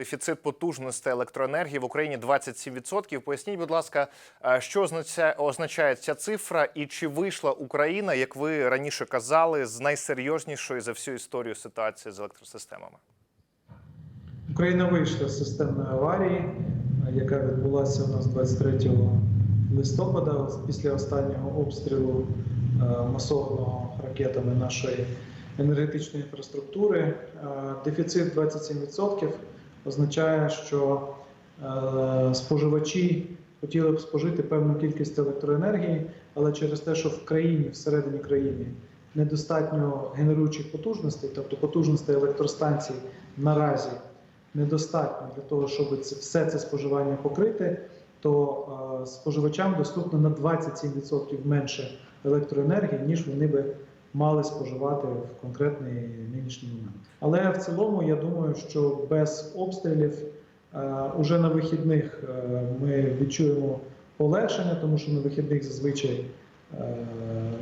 Дефіцит потужностей електроенергії в Україні 27%. Поясніть, будь ласка, е, що означає, ця цифра, і чи вийшла Україна, як ви раніше казали, з найсерйознішої за всю історію ситуації з електросистемами? Україна вийшла з системної аварії, е, яка відбулася у нас 23 листопада після останнього обстрілу е, масованого ракетами нашої енергетичної інфраструктури. Дефіцит 27% означає, що е, споживачі хотіли б спожити певну кількість електроенергії, але через те, що в країні, всередині країни, недостатньо генеруючих потужностей, тобто потужностей електростанцій наразі недостатньо для того, щоб все це споживання покрити, то е, споживачам доступно на 27% менше електроенергії, ніж вони би мали споживати в конкретний нинішній момент. Але в цілому я думаю, що без обстрілів е, уже на вихідних е, ми відчуємо полегшення, тому що на вихідних зазвичай е,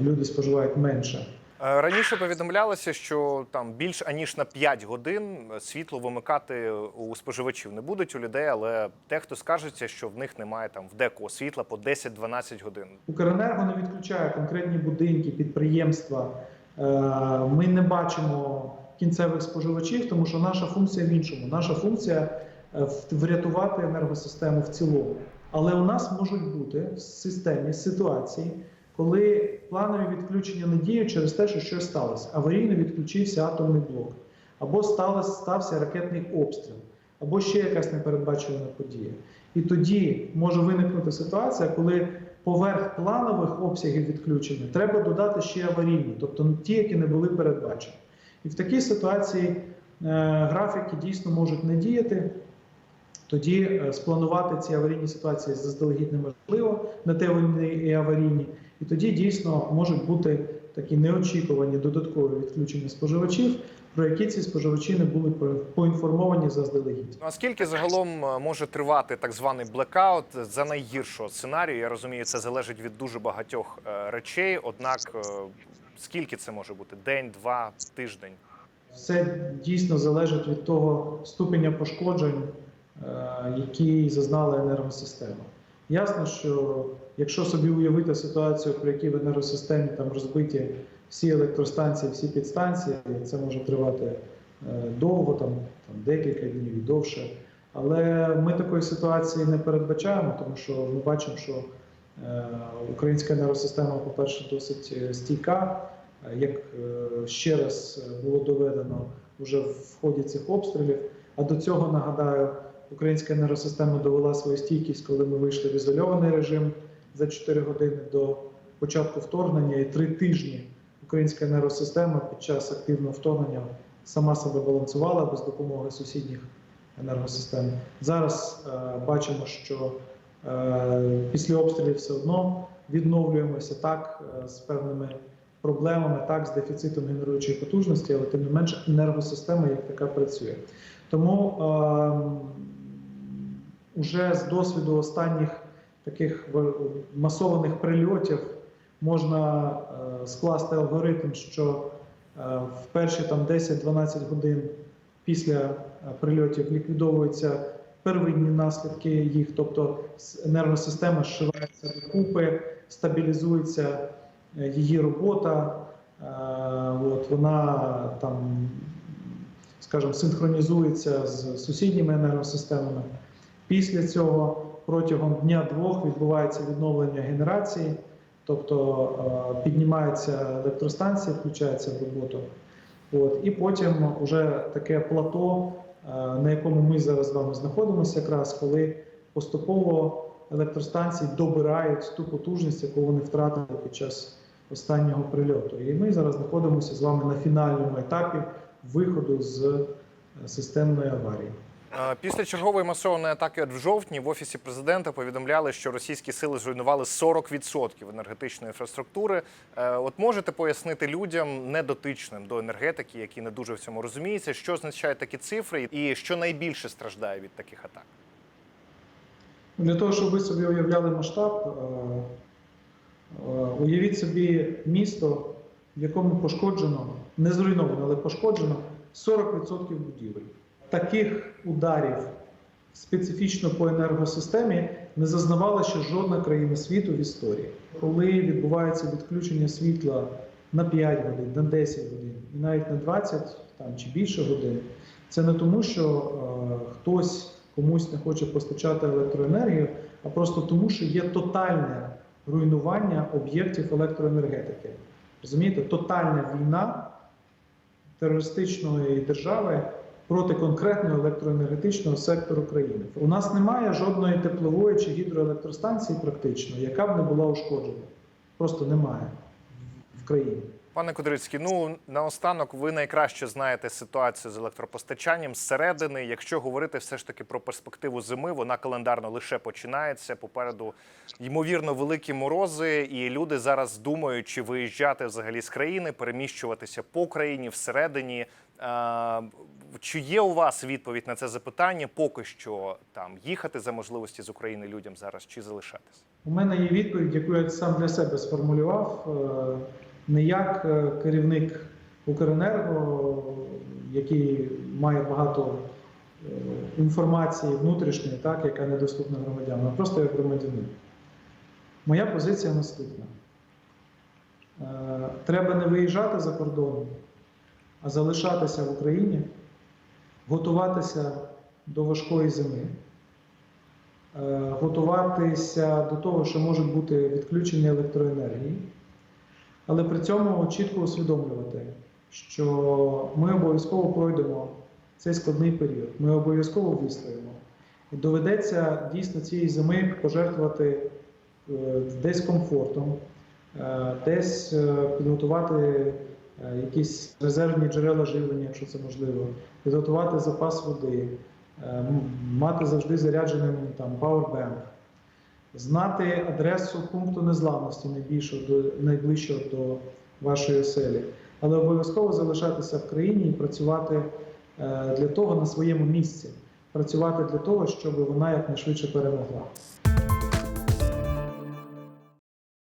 люди споживають менше. Е, Раніше повідомлялося, що там більш аніж на 5 годин світло вимикати у споживачів не будуть у людей, але дехто скажеться, що в них немає там в декого світла по 10-12 годин. Укренерго не відключає конкретні будинки, підприємства. Е, Ми не бачимо кінцевих споживачів, тому що наша функція в іншому. Наша функція е, врятувати енергосистему в цілому. Але у нас можуть бути в системі ситуації, коли планові відключення не діють через те, що щось сталося. Аварійно відключився атомний блок, або сталося, стався ракетний обстріл, або ще якась непередбачувана подія. І тоді може виникнути ситуація, коли поверх планових обсягів відключення треба додати ще аварійні, тобто ті, які не були передбачені. І в такій ситуації е, графіки дійсно можуть не діяти. Тоді е, спланувати ці аварійні ситуації заздалегідь неможливо, на те вони і аварійні. І тоді дійсно можуть бути такі неочікувані додаткові відключення споживачів, про які ці споживачі не були по- поінформовані заздалегідь. Ну, А скільки загалом е, може тривати так званий блекаут за найгіршого сценарію? Я розумію, це залежить від дуже багатьох е, речей. Однак, скільки це може бути? День, два, тиждень? Все дійсно залежить від того ступеня пошкоджень, які зазнала енергосистема. Ясно, що якщо собі уявити ситуацію, при якій в енергосистемі там розбиті всі електростанції, всі підстанції, це може тривати е, довго, там, там декілька днів і довше. Але ми такої ситуації не передбачаємо, тому що ми бачимо, що е, українська енергосистема, по-перше, досить е, стійка. Е, Як е, ще раз е, було доведено вже в ході цих обстрілів. А до цього нагадаю, українська енергосистема довела свою стійкість, коли ми вийшли в ізольований режим за 4 години до початку вторгнення, і три тижні українська енергосистема під час активного вторгнення сама себе балансувала без допомоги сусідніх енергосистем. Зараз е, бачимо, що е, після обстрілів все одно відновлюємося так е, з певними проблемами, так з дефіцитом генеруючої потужності, але тим не менш енергосистема як така працює. Тому е, уже з досвіду останніх таких масованих прильотів можна е, скласти алгоритм, що е, в перші там 10-12 годин після е, прильотів ліквідовуються первинні наслідки їх, тобто енергосистема зшивається докупи, стабілізується її робота, е, от, вона там, скажімо, синхронізується з сусідніми енергосистемами. Після цього протягом дня-двох відбувається відновлення генерації, тобто е, піднімається електростанція, включається в роботу. От, і потім вже таке плато, е, на якому ми зараз з вами знаходимося, якраз коли поступово електростанції добирають ту потужність, яку вони втратили під час останнього прильоту. І ми зараз знаходимося з вами на фінальному етапі виходу з е, системної аварії. Е, Після чергової масованої атаки в жовтні в офісі президента повідомляли, що російські сили зруйнували 40% енергетичної інфраструктури. Е, От можете пояснити людям, недотичним до енергетики, які не дуже в цьому розуміються, що означають такі цифри, і що найбільше страждає від таких атак? Для того, щоб ви собі уявляли масштаб, уявіть собі місто, в якому пошкоджено, не зруйновано, але пошкоджено 40% будівель. таких ударів специфічно по енергосистемі не зазнавала ще жодна країна світу в історії. Коли відбувається відключення світла на 5 годин, на 10 годин і навіть на 20 там, чи більше годин, це не тому, що е, хтось комусь не хоче постачати електроенергію, а просто тому, що є тотальне руйнування об'єктів електроенергетики. Розумієте, тотальна війна терористичної держави проти конкретного електроенергетичного сектору країни. У нас немає жодної теплової чи гідроелектростанції, практично, яка б не була ушкоджена. Просто немає в країні. Пане Кудрицький, ну наостанок ви найкраще знаєте ситуацію з електропостачанням зсередини. Якщо говорити все ж таки про перспективу зими, вона календарно лише починається. Попереду ймовірно великі морози, і люди зараз думають, чи виїжджати взагалі з країни, переміщуватися по країні всередині. Е, Чи є у вас відповідь на це запитання? Поки що там їхати за можливості з України людям зараз чи залишатись? У мене є відповідь, яку я сам для себе сформулював. Не як е, керівник Укренерго, який має багато е, інформації внутрішньої, так, яка недоступна громадянам, а просто як громадянин. Моя позиція наступна: Е, треба не виїжджати за кордон, а залишатися в Україні, готуватися до важкої зими. Готуватися до того, що можуть бути відключення електроенергії, але при цьому чітко усвідомлювати, що ми обов'язково пройдемо цей складний період, ми обов'язково вистоїмо. І доведеться дійсно цієї зими пожертвувати е, десь комфортом, е, десь е, підготувати якісь резервні джерела живлення, якщо це можливо, підготувати запас води, мати завжди зарядженим там powerbank, знати адресу пункту незламності найбільшого до найближчого до вашої оселі, але обов'язково залишатися в країні і працювати е, для того на своєму місці, працювати для того, щоб вона якнайшвидше перемогла.